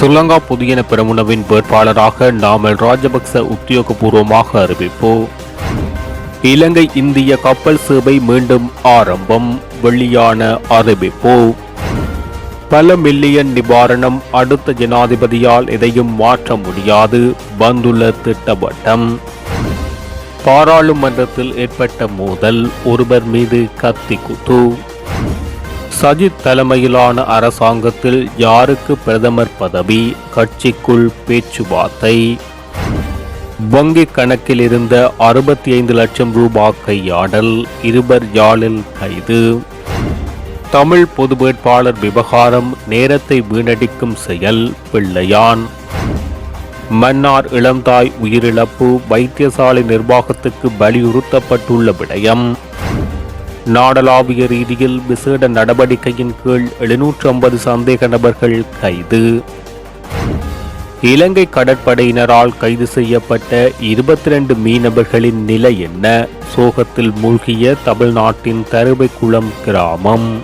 ஸ்ரீலங்கா புதியன பெரமுனவின் வேட்பாளராக நாமல் ராஜபக்ச உத்தியோகபூர்வமாக அறிவிப்பு. இலங்கை இந்திய கப்பல் சேவை மீண்டும் ஆரம்பம் வெளியான அறிவிப்பு. பல மில்லியன் நிவாரணம் அடுத்த ஜனாதிபதியால் எதையும் மாற்ற முடியாது வந்துள்ள திட்டவட்டம். பாராளுமன்றத்தில் ஏற்பட்ட மோதல் ஒருவர் மீது கத்தி குத்து. சஜித் தலைமையிலான அரசாங்கத்தில் யாருக்கு பிரதமர் பதவி? கட்சிக்குள் பேச்சுவார்த்தை. வங்கி கணக்கில் இருந்த அறுபத்தி ஐந்து லட்சம் ரூபாய் கையாடல் இருவர் யாழில் கைது. தமிழ் பொது வேட்பாளர் விவகாரம் நேரத்தை வீணடிக்கும் செயல் பிள்ளையான். மன்னார் இளம்தாய் உயிரிழப்பு வைத்தியசாலை நிர்வாகத்துக்கு வலியுறுத்தப்பட்டுள்ள விடயம். நாடளாவிய ரீதியில் விசேட நடவடிக்கையின் கீழ் எழுநூற்று ஐம்பது சந்தேக நபர்கள் கைது. இலங்கை கடற்படையினரால் கைது செய்யப்பட்ட இருபத்தி ரெண்டு மீனவர்களின் நிலை என்ன? சோகத்தில் மூழ்கிய தமிழ்நாட்டின் தருவைக்குளம் கிராமம்.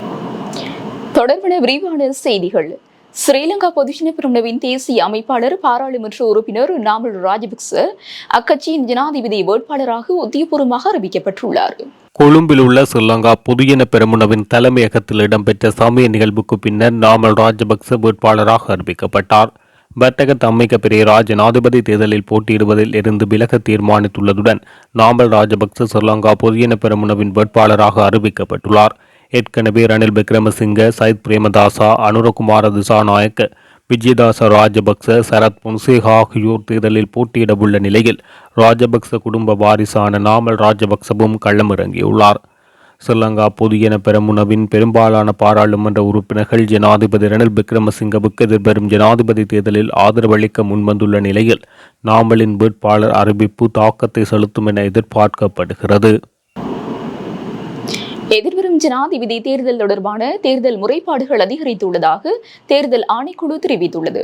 தொடர்பான விரிவான செய்திகள். ஸ்ரீலங்கா பொதுஜன பிரமுனவின் தேசிய அமைப்பாளர் பாராளுமன்ற உறுப்பினர் நாமல் ராஜபக்ச அக்கட்சியின் ஜனாதிபதி வேட்பாளராக உத்தியபூர்வமாக அறிவிக்கப்பட்டுள்ளார். கொழும்பில் உள்ள ஸ்ரீலங்கா புதியன பெருமுனவின் தலைமையகத்தில் இடம்பெற்ற சமய நிகழ்வுக்கு பின்னர் நாமல் ராஜபக்ச வேட்பாளராக அறிவிக்கப்பட்டார். வர்த்தக தம்மிக்க பெரியரா ஜனாதிபதி தேர்தலில் போட்டியிடுவதில் இருந்து விலக தீர்மானித்துள்ளதுடன் நாமல் ராஜபக்ச ஸ்ரீலங்கா புதியன பெருமுனவின் வேட்பாளராக அறிவிக்கப்பட்டுள்ளார். ஏற்கனவே ரணில் விக்ரமசிங்க சயித் பிரேமதாசா அனுரகுமார திசாநாயக் விஜயதாச ராஜபக்ச சரத் பொன்சேகா ஆகியோர் தேர்தலில் போட்டியிடவுள்ள நிலையில் ராஜபக்ச குடும்ப வாரிசான நாமல் ராஜபக்சவும் களமிறங்கியுள்ளார். ஸ்ரீலங்கா பொதுஜன பெரமுனவின் பெரும்பாலான பாராளுமன்ற உறுப்பினர்கள் ஜனாதிபதி ரணில் விக்ரமசிங்கவுக்கு எதிர்வரும் ஜனாதிபதி தேர்தலில் ஆதரவளிக்க முன்வந்துள்ள நிலையில் நாமலின் வேட்பாளர் அறிவிப்பு தாக்கத்தை செலுத்தும் என எதிர்பார்க்கப்படுகிறது. எதிர்வரும் ஜனாதிபதி தேர்தல் தொடர்பான தேர்தல் முறைப்பாடுகள் அதிகரித்துள்ளதாக தேர்தல் ஆணைக்குழு தெரிவித்துள்ளது.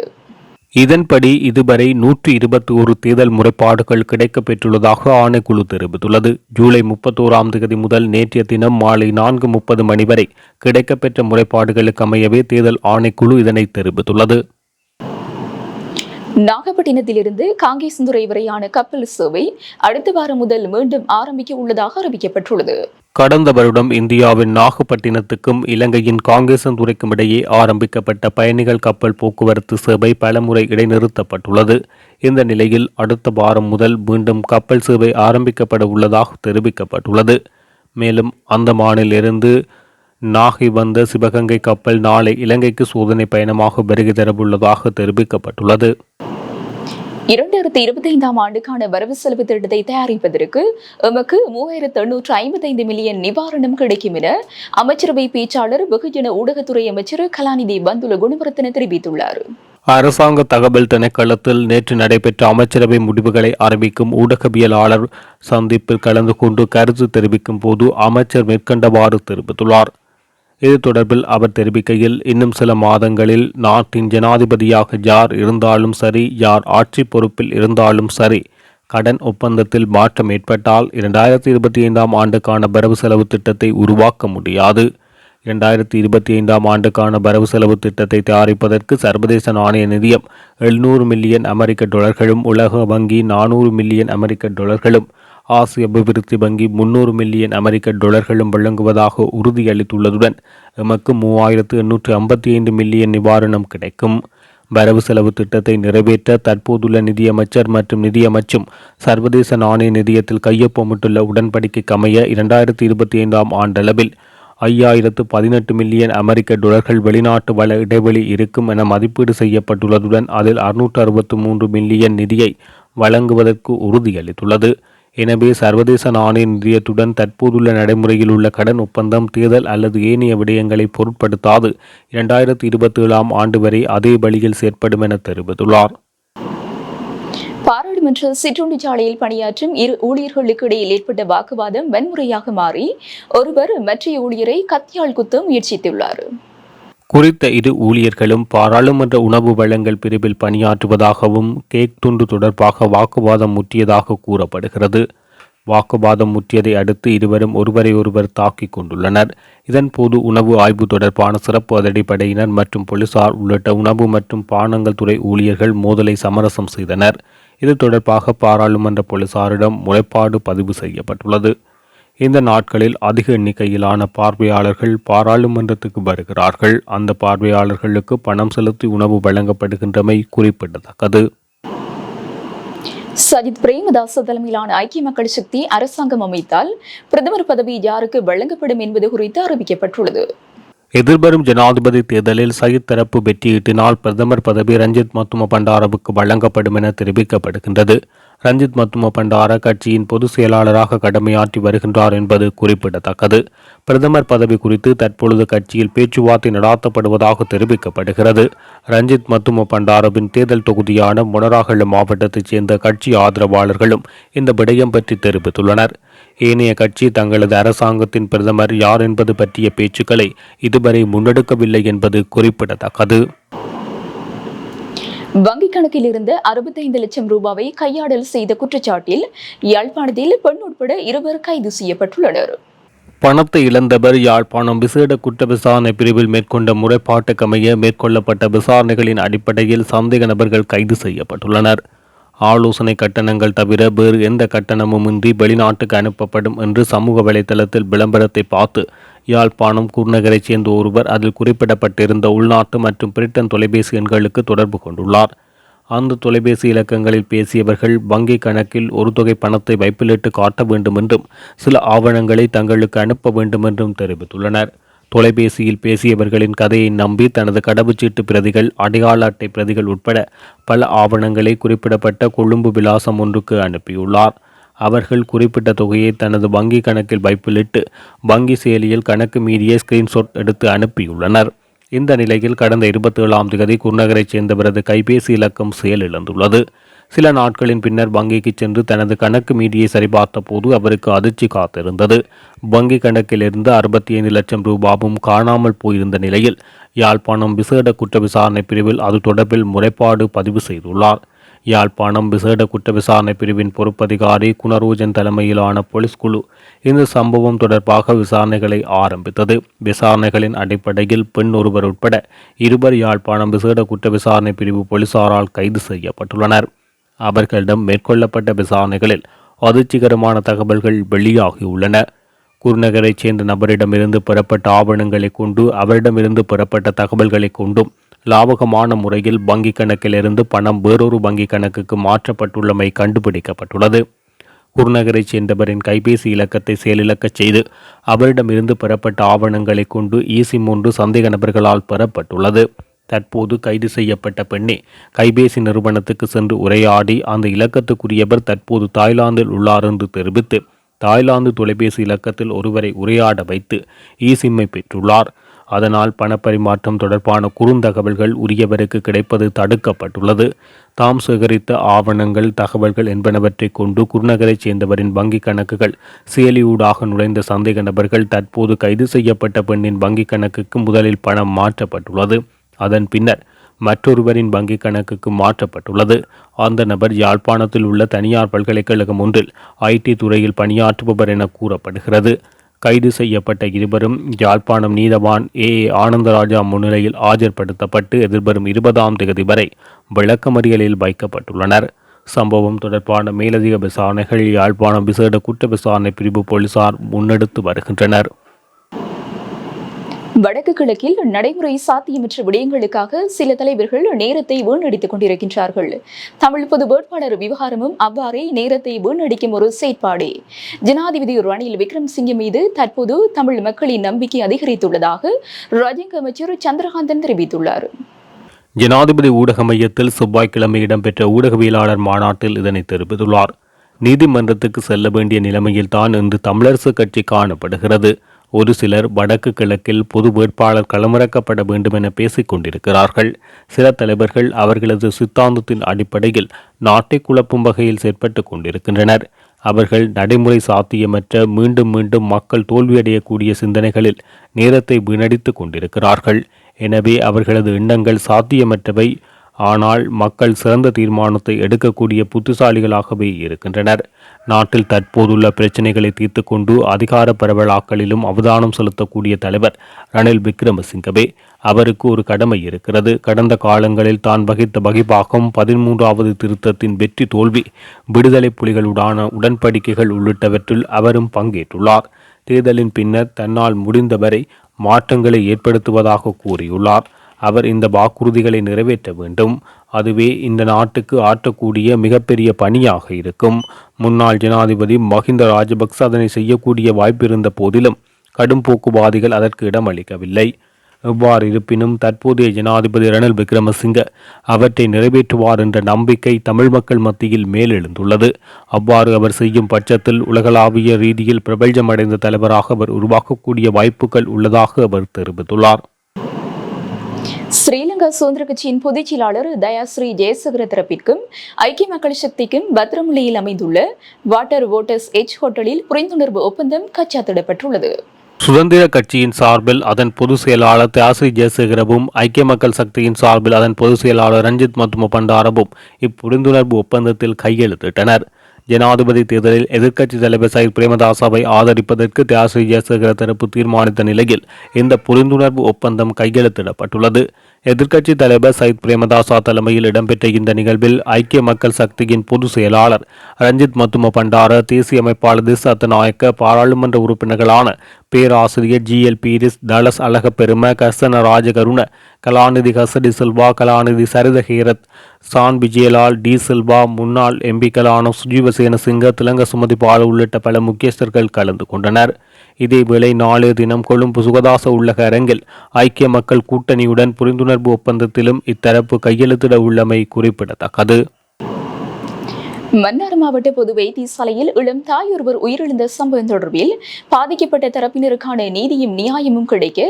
இதன்படி இதுவரை நூற்றி இருபத்தி ஒரு தேர்தல் முறைப்பாடுகள் கிடைக்கப்பெற்றுள்ளதாக ஆணைக்குழு தெரிவித்துள்ளது. ஜூலை முப்பத்தோராம் தேதி முதல் நேற்றைய தினம் மாலை நான்கு முப்பது மணி வரை கிடைக்கப்பெற்ற முறைப்பாடுகளுக்கு அமையவே தேர்தல் ஆணைக்குழு இதனை தெரிவித்துள்ளது. நாகப்பட்டினத்திலிருந்து காங்கேசந்துறை வரையான கப்பல் சேவை அடுத்த வாரம் முதல் மீண்டும் ஆரம்பிக்க உள்ளதாக அறிவிக்கப்பட்டுள்ளது. கடந்த வருடம் இந்தியாவின் நாகப்பட்டினத்துக்கும் இலங்கையின் காங்கேசந்துறைக்கும் இடையே ஆரம்பிக்கப்பட்ட பயணிகள் கப்பல் போக்குவரத்து சேவை பலமுறை இடைநிறுத்தப்பட்டுள்ளது. இந்த நிலையில் அடுத்த வாரம் முதல் மீண்டும் கப்பல் சேவை ஆரம்பிக்கப்பட உள்ளதாக தெரிவிக்கப்பட்டுள்ளது. மேலும் அந்தமானிலிருந்து நாகை வந்த சிவகங்கை கப்பல் நாளை இலங்கைக்கு சோதனை பயணமாக வருகை தரவுள்ளதாக தெரிவிக்கப்பட்டுள்ளது. இரண்டாயிரத்தி இருபத்தி ஐந்தாம் ஆண்டுக்கான வரவு செலவு திட்டத்தை தயாரிப்பதற்கு எமக்கு மூவாயிரத்து எண்ணூற்று ஐம்பத்தைந்து மில்லியன் நிவாரணம் கிடைக்கும் என அமைச்சரவை பேச்சாளர் வெகுஜன ஊடகத்துறை அமைச்சர் கலாநிதி பந்துல குணவர்த்தன தெரிவித்துள்ளார். அரசாங்க தகவல் திணைக்களத்தில் நேற்று நடைபெற்ற அமைச்சரவை முடிவுகளை அறிவிக்கும் ஊடகவியலாளர் சந்திப்பில் கலந்து கொண்டு கருத்து தெரிவிக்கும் போது அமைச்சர் மேற்கண்டவாறு தெரிவித்துள்ளார். இது தொடர்பில் அவர் தெரிவிக்கையில் இன்னும் சில மாதங்களில் நாட்டின் ஜனாதிபதியாக யார் இருந்தாலும் சரி யார் ஆட்சி பொறுப்பில் இருந்தாலும் சரி கடன் ஒப்பந்தத்தில் மாற்றம் ஏற்பட்டால் இரண்டாயிரத்தி இருபத்தி ஐந்தாம் ஆண்டுக்கான வரவு செலவு திட்டத்தை உருவாக்க முடியாது. இரண்டாயிரத்தி இருபத்தி ஐந்தாம் ஆண்டுக்கான வரவு செலவு திட்டத்தை தயாரிப்பதற்கு சர்வதேச நாணய நிதியம் எழுநூறு மில்லியன் அமெரிக்க டாலர்களும் உலக வங்கி நானூறு மில்லியன் அமெரிக்க டாலர்களும் ஆசிய அபிவிருத்தி வங்கி முன்னூறு மில்லியன் அமெரிக்க டொலர்களும் வழங்குவதாக உறுதியளித்துள்ளதுடன் எமக்கு மூவாயிரத்து எண்ணூற்று ஐம்பத்தி ஐந்து மில்லியன் நிவாரணம் கிடைக்கும். வரவு செலவு திட்டத்தை நிறைவேற்ற தற்போதுள்ள நிதியமைச்சர் மற்றும் நிதியமைச்சும் சர்வதேச நாணய நிதியத்தில் கையொப்பமிட்டுள்ள உடன்படிக்கைக்கு அமைய இரண்டாயிரத்தி இருபத்தி ஐந்தாம் ஆண்டளவில் ஐயாயிரத்து பதினெட்டு மில்லியன் அமெரிக்க டொலர்கள் வெளிநாட்டு வள இடைவெளி இருக்கும் என மதிப்பீடு செய்யப்பட்டுள்ளதுடன் அதில் அறுநூற்று அறுபத்து மூன்று மில்லியன் நிதியை வழங்குவதற்கு உறுதியளித்துள்ளது. எனவே சர்வதேச நாணய நிதியத்துடன் தற்போதுள்ள நடைமுறையில் உள்ள கடன் ஒப்பந்தம் தேர்தல் அல்லது ஏனைய விடயங்களை பொருட்படுத்தாது. இரண்டாயிரத்தி இருபத்தி ஏழாம் ஆண்டு வரை அதே வழியில் செயற்படும் என தெரிவித்துள்ளார். பாராளுமன்ற சிற்றுண்டி சாலையில் பணியாற்றும் இரு ஊழியர்களுக்கு இடையில் ஏற்பட்ட வாக்குவாதம் வன்முறையாக மாறி ஒருவர் மற்ற ஊழியரை கத்தியால் குத்த முயற்சித்துள்ளார். குறித்த இரு ஊழியர்களும் பாராளுமன்ற உணவு வழங்கல் பிரிவில் பணியாற்றுவதாகவும் கேக் துண்டு தொடர்பாக வாக்குவாதம் முற்றியதாக கூறப்படுகிறது. வாக்குவாதம் முற்றியதை அடுத்து இருவரும் ஒருவரை ஒருவர் தாக்கிக் கொண்டுள்ளனர். இதன்போது உணவு ஆய்வு தொடர்பான சிறப்பு அதிரடிப்படையினர் மற்றும் போலீசார் உள்ளிட்ட உணவு மற்றும் பானங்கள் துறை ஊழியர்கள் மோதலை சமரசம் செய்தனர். இது தொடர்பாக பாராளுமன்ற போலீசாரிடம் முறைப்பாடு பதிவு செய்யப்பட்டுள்ளது. இந்த நாட்களில் அதிக எண்ணிக்கையிலான பார்வையாளர்கள் பாராளுமன்றத்துக்கு வருகிறார்கள். அந்த பார்வையாளர்களுக்கு பணம் செலுத்தி உணவு வழங்கப்படுகின்றமை குறிப்பிடத்தக்கது. சஜித் பிரேமதாச தலைமையிலான ஐக்கிய மக்கள் சக்தி அரசாங்கம் அமைத்தால் பிரதமர் பதவி யாருக்கு வழங்கப்படும் என்பது குறித்து அறிவிக்கப்பட்டுள்ளது. எதிர்வரும் ஜனாதிபதி தேர்தலில் சயித் தரப்பு வெற்றியீட்டினால் பிரதமர் பதவி ரஞ்சித் மத்தும பண்டாரவுக்கு வழங்கப்படும் என தெரிவிக்கப்படுகின்றது. ரஞ்சித் மத்தும பண்டார கட்சியின் பொதுச் செயலாளராக கடமையாற்றி வருகின்றார் என்பது குறிப்பிடத்தக்கது. பிரதமர் பதவி குறித்து தற்பொழுது கட்சியில் பேச்சுவார்த்தை நடாத்தப்படுவதாக தெரிவிக்கப்படுகிறது. ரஞ்சித் மத்தும பண்டாரவின் தேர்தல் தொகுதியான மொனராகல மாவட்டத்தைச் சேர்ந்த கட்சி ஆதரவாளர்களும் இந்த விடயம் பற்றி தெரிவித்துள்ளனர். ஏனைய கட்சி தங்களது அரசாங்கத்தின் பிரதமர் யார் என்பது பற்றிய பேச்சுக்களை இதுவரை முன்னெடுக்கவில்லை என்பது குறிப்பிடத்தக்கது. வங்கிக் கணக்கில் இருந்து அறுபத்தைந்து லட்சம் ரூபாவை கையாடல் செய்த குற்றச்சாட்டில் யாழ்ப்பாணத்தில் பெண் உட்பட இருவர் கைது செய்யப்பட்டுள்ளனர். பணத்தை இழந்தவர் யாழ்ப்பாணம் விசேட குற்ற விசாரணை பிரிவில் மேற்கொண்ட முறைப்பாட்டுக்கமைய மேற்கொள்ளப்பட்ட விசாரணைகளின் அடிப்படையில் சந்தேக நபர்கள் கைது செய்யப்பட்டுள்ளனர். ஆலோசனை கட்டணங்கள் தவிர வேறு எந்த கட்டணமும் இன்றி வெளிநாட்டுக்கு அனுப்பப்படும் என்று சமூக வலைதளத்தில் விளம்பரத்தை பார்த்து யாழ்ப்பாணம் குருநகரைச் சேர்ந்த ஒருவர் அதில் குறிப்பிடப்பட்டிருந்த உள்நாட்டு மற்றும் பிரிட்டன் தொலைபேசி எண்களுக்கு தொடர்பு கொண்டுள்ளார். அந்த தொலைபேசி இலக்கங்களில் பேசியவர்கள் வங்கி கணக்கில் ஒரு தொகை பணத்தை வைப்பிலிட்டு காட்ட வேண்டும் என்றும் சில ஆவணங்களை தங்களுக்கு அனுப்ப வேண்டும் என்றும் தெரிவித்துள்ளனர். தொலைபேசியில் பேசியவர்களின் கதையை நம்பி தனது கடவுச்சீட்டு பிரதிகள் அடையாள அட்டை பிரதிகள் உட்பட பல ஆவணங்களை குறிப்பிடப்பட்ட கொழும்பு விலாசம் ஒன்றுக்கு அனுப்பியுள்ளார். அவர்கள் குறிப்பிட்ட தொகையை தனது வங்கி கணக்கில் வைப்பிலிட்டு வங்கி செயலியில் கணக்கு மீறிய ஸ்கிரீன்ஷாட் எடுத்து அனுப்பியுள்ளனர். இந்த நிலையில் கடந்த இருபத்தி ஏழாம் தேதி குருநகரைச் சேர்ந்தவரது கைபேசி இலக்கம் செயலிழந்துள்ளது. சில நாட்களின் பின்னர் வங்கிக்கு சென்று தனது கணக்கு மீதியை சரிபார்த்த போது அவருக்கு அதிர்ச்சி காத்திருந்தது. வங்கி கணக்கிலிருந்து அறுபத்தி ஐந்து லட்சம் ரூபாவும் காணாமல் போயிருந்த நிலையில் யாழ்ப்பாணம் விசேட குற்ற விசாரணை பிரிவில் அது தொடர்பில் முறைப்பாடு பதிவு செய்துள்ளார். யாழ்ப்பாணம் விசேட குற்ற விசாரணை பிரிவின் பொறுப்பதிகாரி குணரோஜன் தலைமையிலான போலீஸ் குழு இந்த சம்பவம் தொடர்பாக விசாரணைகளை ஆரம்பித்தது. விசாரணைகளின் அடிப்படையில் பெண் ஒருவர் உட்பட இருவர் யாழ்ப்பாணம் விசேட குற்ற விசாரணை பிரிவு போலீசாரால் கைது செய்யப்பட்டுள்ளனர். அவர்களிடம் மேற்கொள்ளப்பட்ட விசாரணைகளில் அதிர்ச்சிகரமான தகவல்கள் வெளியாகியுள்ளன. குருநகரைச் சேர்ந்த நபரிடமிருந்து பெறப்பட்ட ஆவணங்களை கொண்டு அவரிடமிருந்து பெறப்பட்ட தகவல்களை கொண்டும் லாபகமான முறையில் வங்கிக் கணக்கிலிருந்து பணம் வேறொரு வங்கிக் கணக்குக்கு மாற்றப்பட்டுள்ளமை கண்டுபிடிக்கப்பட்டுள்ளது. குருநகரைச் சேர்ந்தவரின் கைபேசி இலக்கத்தை செயலிழக்கச் செய்து அவரிடமிருந்து பெறப்பட்ட ஆவணங்களை கொண்டு ஈசிம் ஒன்று சந்தேக நபர்களால் பெறப்பட்டுள்ளது. தற்போது கைது செய்யப்பட்ட பெண்ணே கைபேசி நிறுவனத்துக்கு சென்று உரையாடி அந்த இலக்கத்துக்குரியவர் தற்போது தாய்லாந்தில் உள்ளார் என்று தெரிவித்து தாய்லாந்து தொலைபேசி இலக்கத்தில் ஒருவரை உரையாட வைத்து ஈசிம்மை பெற்றுள்ளார். அதனால் பணப்பரிமாற்றம் தொடர்பான குறுந்தகவல்கள் உரியவருக்கு கிடைப்பது தடுக்கப்பட்டுள்ளது. தாம் சேகரித்த ஆவணங்கள் தகவல்கள் என்பனவற்றை கொண்டு குருநகரைச் சேர்ந்தவரின் வங்கிக் கணக்குகள் செயலியூடாக நுழைந்த சந்தேக நபர்கள் தற்போது கைது செய்யப்பட்ட பெண்ணின் வங்கிக் கணக்குக்கு முதலில் பணம் மாற்றப்பட்டுள்ளது. அதன் பின்னர் மற்றொருவரின் வங்கிக் கணக்குக்கு மாற்றப்பட்டுள்ளது. அந்த நபர் யாழ்ப்பாணத்தில் உள்ள தனியார் பல்கலைக்கழகம் ஒன்றில் ஐடி துறையில் பணியாற்றுபவர் என கூறப்படுகிறது. கைது செய்யப்பட்ட இருவரும் யாழ்ப்பாணம் நீதவான் ஏ. ஆனந்தராஜா முன்னிலையில் ஆஜர்படுத்தப்பட்டு எதிர்வரும் இருபதாம் தேதி வரை விளக்கமறியலில் வைக்கப்பட்டுள்ளனர். சம்பவம் தொடர்பான மேலதிக விசாரணைகள் யாழ்ப்பாணம் விசேட குற்ற விசாரணை பிரிவு போலீசார் முன்னெடுத்து வருகின்றனர். வடக்கு கிழக்கில் நடைமுறை சாத்தியமற்ற விடயங்களுக்காக சில தலைவர்கள் நேரத்தை வீணடித்துக் கொண்டிருக்கின்றார்கள். தமிழ் பொது வேட்பாளர் விவகாரமும் அவ்வாறே நேரத்தை வீணடிக்கும் ஒரு செயற்பாடே. ஜனாதிபதி ரணில் விக்ரம்சிங்கே மீது தற்போது தமிழ் மக்களின் நம்பிக்கை அதிகரித்துள்ளதாக ராஜாங்க அமைச்சர் சந்திரகாந்தன் தெரிவித்துள்ளார். ஜனாதிபதி ஊடக மையத்தில் செவ்வாய்க்கிழமை இடம்பெற்ற ஊடகவியலாளர் மாநாட்டில் இதனை தெரிவித்துள்ளார். நீதிமன்றத்துக்கு செல்ல வேண்டிய நிலைமையில்தான் இன்று தமிழரசு கட்சி காணப்படுகிறது. ஒரு சிலர் வடக்கு கிழக்கில் பொது வேட்பாளர் களமிறக்கப்பட வேண்டும் என பேசிக் கொண்டிருக்கிறார்கள் சில தலைவர்கள் அவர்களது சித்தாந்தத்தின் அடிப்படையில் நாட்டை குழப்பும் வகையில் செயற்பட்டு கொண்டிருக்கின்றனர். அவர்கள் நடைமுறை சாத்தியமற்ற மீண்டும் மீண்டும் மக்கள் தோல்வியடையக்கூடிய சிந்தனைகளில் நேரத்தை வீணடித்துக் கொண்டிருக்கிறார்கள். எனவே அவர்களது எண்ணங்கள் சாத்தியமற்றவை. ஆனால் மக்கள் சிறந்த தீர்மானத்தை எடுக்கக்கூடிய புத்திசாலிகளாகவே இருக்கின்றனர். நாட்டில் தற்போதுள்ள பிரச்சினைகளை தீர்த்து கொண்டு அதிகார பரவலாக்கலிலும் அவதானம் செலுத்தக்கூடிய தலைவர் ரணில் விக்ரமசிங்கவே அவருக்கு ஒரு கடமை இருக்கிறது. கடந்த காலங்களில் தான் வகித்த வகிபாகம் பதிமூன்றாவது திருத்தத்தின் வெற்றி தோல்வி விடுதலை புலிகளுடான உடன்படிக்கைகள் உள்ளிட்டவற்றில் அவரும் பங்கேற்றுள்ளார். தேர்தலின் பின்னர் தன்னால் முடிந்தவரை மாற்றங்களை ஏற்படுத்துவதாக கூறியுள்ளார். அவர் இந்த வாக்குறுதிகளை நிறைவேற்ற வேண்டும். அதுவே இந்த நாட்டுக்கு ஆற்றக்கூடிய மிகப்பெரிய பணியாக இருக்கும். முன்னாள் ஜனாதிபதி மஹிந்த ராஜபக்ச அதனை செய்யக்கூடிய வாய்ப்பிருந்த போதிலும் கடும் போக்குவாதிகள் அதற்கு இடமளிக்கவில்லை எவ்வாறு இருப்பினும் தற்போதைய ஜனாதிபதி ரணில் விக்ரமசிங்க அவற்றை நிறைவேற்றுவார் என்ற நம்பிக்கை தமிழ் மக்கள் மத்தியில் மேலெழுந்துள்ளது. அவ்வாறு அவர் செய்யும் பட்சத்தில் உலகளாவிய ரீதியில் பிரபல்யமடைந்த தலைவராக அவர் உருவாக்கக்கூடிய வாய்ப்புகள் உள்ளதாக அவர் தெரிவித்துள்ளார். ஸ்ரீலங்கா சுதந்திர கட்சியின் பொதுச் செயலாளர் தயாஸ்ரீ ஜெயசகர தரப்பிற்கும் ஐக்கிய மக்கள் சக்திக்கும் பத்ரமுள்ளியில் அமைந்துள்ள வாட்டர் வோட்டர்ஸ் எச் ஹோட்டலில் புரிந்துணர்வு ஒப்பந்தம் கச்சாத்திடப்பட்டுள்ளது. சுதந்திர கட்சியின் சார்பில் அதன் பொதுச் செயலாளர் தியாசி ஜெயசேகரவும் ஐக்கிய மக்கள் சக்தியின் சார்பில் அதன் பொதுச் செயலாளர் ரஞ்சித் மத்தும பண்டாரவும் இப்புரிந்துணர்வு ஒப்பந்தத்தில் கையெழுத்திட்டனர். ஜனாதிபதி தேர்தலில் எதிர்க்கட்சி தலைவர் சயித் பிரேமதாசாவை ஆதரிப்பதற்கு தியாசி ஜெயசேகர தரப்பு தீர்மானித்த நிலையில் இந்த புரிந்துணர்வு ஒப்பந்தம் கையெழுத்திடப்பட்டுள்ளது. எதிர்க்கட்சி தலைவர் சயித் பிரேமதாசா தலைமையில் இடம்பெற்ற இந்த நிகழ்வில் ஐக்கிய மக்கள் சக்தியின் பொதுச் செயலாளர் ரஞ்சித் மத்தும பண்டார தேசிய அமைப்பாளர் திஸ் அத்தநாயக்க பாராளுமன்ற உறுப்பினர்களான பேராசிரியர் ஜி. எல். பீரிஸ் தலஸ் அழகப்பெரும கசன ராஜகருண கலாநிதி ஹசடி சில்வா கலாநிதி சரித ஹீரத் சான் விஜயலால் டி. சில்வா முன்னாள் எம்பிக்களான சுஜீவசேன சிங்க திலங்க சுமதி உள்ளிட்ட பல முக்கியஸ்தர்கள் கலந்து கொண்டனர். இதேவேளை நாளைய தினம் கொழும்பு சுகதாச உள்ளக அரங்கில் ஐக்கிய மக்கள் கூட்டணியுடன் புரிந்துணர்வு ஒப்பந்தத்திலும் இத்தரப்பு கையெழுத்திட உள்ளமை குறிப்பிடத்தக்கது. மன்னார் மாவட்ட பொது வைத்தியசாலையில் இளம் தாய் ஒருவர் உயிரிழந்த சம்பவம் தொடர்பில் பாதிக்கப்பட்ட தரப்பினருக்கான நீதியும் நியாயமும் கிடைக்க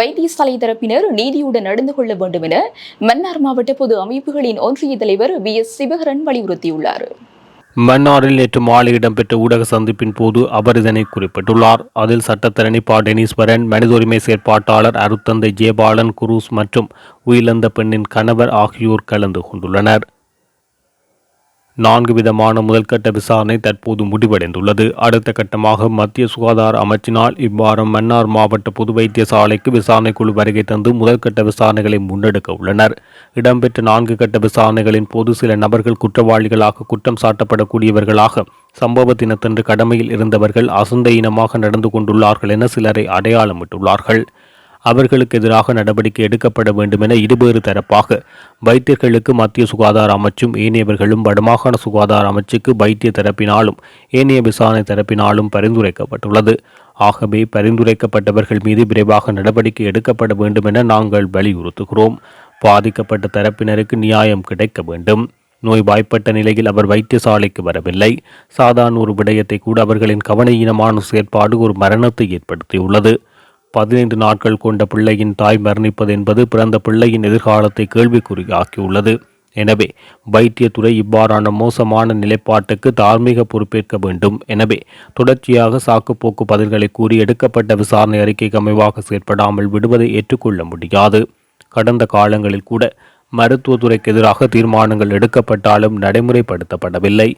வைத்தியசாலை தரப்பினர் நீதியுடன் நடந்து கொள்ள வேண்டும் என மன்னார் மாவட்ட பொது அமைப்புகளின் ஒன்றிய தலைவர் வி எஸ் சிவகரன் வலியுறுத்தியுள்ளார். மன்னாரில் நேற்று மாலை இடம்பெற்ற ஊடக சந்திப்பின் போது அவர் இதனை குறிப்பிட்டுள்ளார். அதில் சட்டத்தரணி பா. டெனீஸ்வரன் மனித உரிமை செயற்பாட்டாளர் அருத்தந்தை ஜெயபாலன் குரூஸ் மற்றும் உயிரிழந்த பெண்ணின் கணவர் ஆகியோர் கலந்து கொண்டுள்ளனர். நான்கு விதமான முதல்கட்ட விசாரணை தற்போது முடிவடைந்துள்ளது. அடுத்த கட்டமாக மத்திய சுகாதார அமைச்சினால் இவ்வாரம் மன்னார் மாவட்ட பொது வைத்தியசாலைக்கு விசாரணை குழு வருகை தந்து முதல்கட்ட விசாரணைகளை முன்னெடுக்க உள்ளனர். இடம்பெற்ற நான்கு கட்ட விசாரணைகளின் போது சில நபர்கள் குற்றவாளிகளாக குற்றம் சாட்டப்படக்கூடியவர்களாக சம்பவ தினத்தன்று கடமையில் இருந்தவர்கள் அசந்த இனமாக நடந்து கொண்டுள்ளார்கள் என சிலரை அடையாளமிட்டுள்ளார்கள். அவர்களுக்கு எதிராக நடவடிக்கை எடுக்கப்பட வேண்டும் என இருவேறு தரப்பாக வைத்தியர்களுக்கு மத்திய சுகாதார அமைச்சும் ஏனையவர்களும் வடமாகாண சுகாதார அமைச்சுக்கு வைத்திய தரப்பினாலும் ஏனைய விசாரணை தரப்பினாலும் பரிந்துரைக்கப்பட்டுள்ளது. ஆகவே பரிந்துரைக்கப்பட்டவர்கள் மீது விரைவாக நடவடிக்கை எடுக்கப்பட வேண்டும் என நாங்கள் வலியுறுத்துகிறோம். பாதிக்கப்பட்ட தரப்பினருக்கு நியாயம் கிடைக்க வேண்டும். நோய் வாய்ப்பட்ட நிலையில் அவர் வைத்தியசாலைக்கு வரவில்லை. சாதாரண ஒரு விடயத்தை கூட அவர்களின் கவனஈனமான செயற்பாடு ஒரு மரணத்தை ஏற்படுத்தியுள்ளது. பதினைந்து நாட்கள் கொண்ட பிள்ளையின் தாய் மரணிப்பது என்பது பிறந்த பிள்ளையின் எதிர்காலத்தை கேள்விக்குறியாக்கியுள்ளது. எனவே வைத்தியத்துறை இவ்வாறான மோசமான நிலைப்பாட்டுக்கு தார்மீக பொறுப்பேற்க வேண்டும். எனவே தொடர்ச்சியாக சாக்குப்போக்கு பதில்களை கூறி எடுக்கப்பட்ட விசாரணை அறிக்கைக்கு அமைவாக செயற்படாமல் விடுவதை ஏற்றுக்கொள்ள முடியாது. கடந்த காலங்களில் கூட மருத்துவத்துறைக்கு எதிராக தீர்மானங்கள் எடுக்கப்பட்டாலும் நடைமுறைப்படுத்தப்படவில்லை.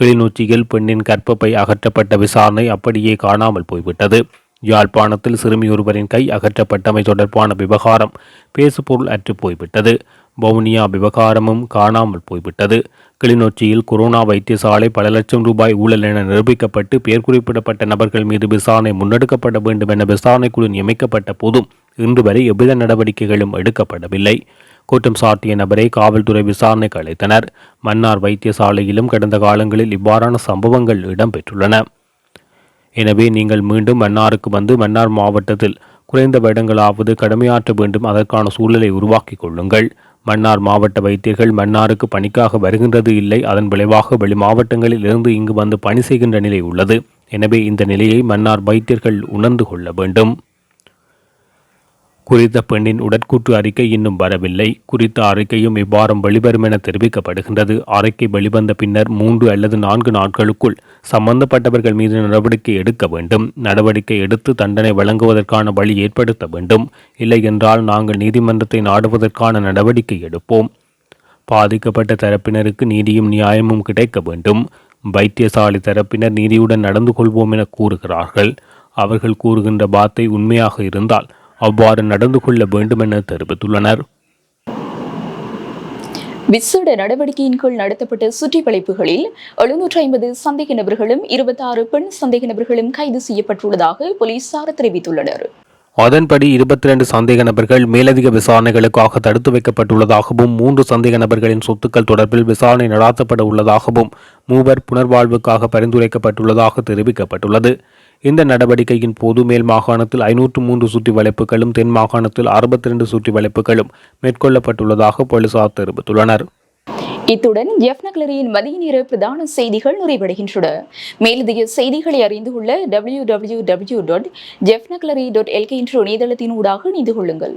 கிளிநொச்சியில் பெண்ணின் கற்பப்பை அகற்றப்பட்ட விசாரணை அப்படியே காணாமல் போய்விட்டது. யாழ்ப்பாணத்தில் சிறுமியொருவரின் கை அகற்றப்பட்டமை தொடர்பான விவகாரம் பேசுபொருள் அற்று போய்விட்டது. வவுனியா விவகாரமும் காணாமல் போய்விட்டது. கிளிநொச்சியில் கொரோனா வைத்தியசாலை பல லட்சம் ரூபாய் ஊழல் என நிரூபிக்கப்பட்டு பெயர் குறிப்பிடப்பட்ட நபர்கள் மீது விசாரணை முன்னெடுக்கப்பட வேண்டும் என விசாரணைக்குழு நியமிக்கப்பட்ட போதும் இன்று வரை எவ்வித நடவடிக்கைகளும் எடுக்கப்படவில்லை. குற்றம் சாட்டிய நபரை காவல்துறை விசாரணைக்கு அழைத்தனர். மன்னார் வைத்தியசாலையிலும் கடந்த காலங்களில் இவ்வாறான சம்பவங்கள் இடம்பெற்றுள்ளன. எனவே நீங்கள் மீண்டும் மன்னாருக்கு வந்து மன்னார் மாவட்டத்தில் குறைந்த வருடங்களாவது கடமையாற்ற வேண்டும். அதற்கான சூழலை உருவாக்கிக் கொள்ளுங்கள். மன்னார் மாவட்ட வைத்தியர்கள் மன்னாருக்கு பணிக்காக வருகின்றது இல்லை. அதன் விளைவாக வெளி மாவட்டங்களில் இருந்து இங்கு வந்து பணி செய்கின்ற நிலை உள்ளது. எனவே இந்த நிலையை மன்னார் வைத்தியர்கள் உணர்ந்து கொள்ள வேண்டும். குறித்த பெண்ணின் உடற்கூற்று அறிக்கை இன்னும் வரவில்லை. குறித்த அறிக்கையும் இவ்வாரம் வெளிவரும் என தெரிவிக்கப்படுகின்றது. அறிக்கை வெளிவந்த பின்னர் மூன்று அல்லது நான்கு நாட்களுக்குள் சம்பந்தப்பட்டவர்கள் மீது நடவடிக்கை எடுக்க வேண்டும். நடவடிக்கை எடுத்து தண்டனை வழங்குவதற்கான வழி ஏற்படுத்த வேண்டும். இல்லை என்றால் நாங்கள் நீதிமன்றத்தை நாடுவதற்கான நடவடிக்கை எடுப்போம். பாதிக்கப்பட்ட தரப்பினருக்கு நீதியும் நியாயமும் கிடைக்க வேண்டும். வைத்தியசாலை தரப்பினர் நீதியுடன் நடந்து கொள்வோம் என கூறுகிறார்கள். அவர்கள் கூறுகின்ற வார்த்தை உண்மையாக இருந்தால் அவ்வாறு நடந்து கொள்ள வேண்டும் என தெரிவித்துள்ளனர். விசேட நடவடிக்கையின் கீழ் நடத்தப்பட்ட சுற்றிவளைப்புகளில் எழுநூற்றி ஐம்பது சந்தேக நபர்களும் இருபத்தாறு பெண் சந்தேக நபர்களும் கைது செய்யப்பட்டுள்ளதாக போலீசார் தெரிவித்துள்ளனர். அதன்படி இருபத்தி ரெண்டு சந்தேக நபர்கள் மேலதிக விசாரணைகளுக்காக தடுத்து வைக்கப்பட்டுள்ளதாகவும் மூன்று சந்தேக நபர்களின் சொத்துக்கள் தொடர்பில் விசாரணை நடாத்தப்பட உள்ளதாகவும் மூவர் புனர்வாழ்வுக்காக பரிந்துரைக்கப்பட்டுள்ளதாக தெரிவிக்கப்பட்டுள்ளது. இந்த நடவடிக்கையின் போது மேல் மாகாணத்தில் ஐநூற்று மூன்று சுற்றி வளைப்புகளும் தென் மாகாணத்தில் அறுபத்தி ரெண்டு சுற்றி வளைப்புகளும் மேற்கொள்ளப்பட்டுள்ளதாக போலீசார் தெரிவித்துள்ளனர். இத்துடன் ஜெஃப்னக்லரியின் மதிய நேர பிரதான செய்திகள் நிறைவடைகின்றன. மேலதிக செய்திகளை அறிந்து கொள்ள W W W dot Jaffnagallery dot LK என்ற இணையதளத்தின் ஊடாக இணைந்து கொள்ளுங்கள்.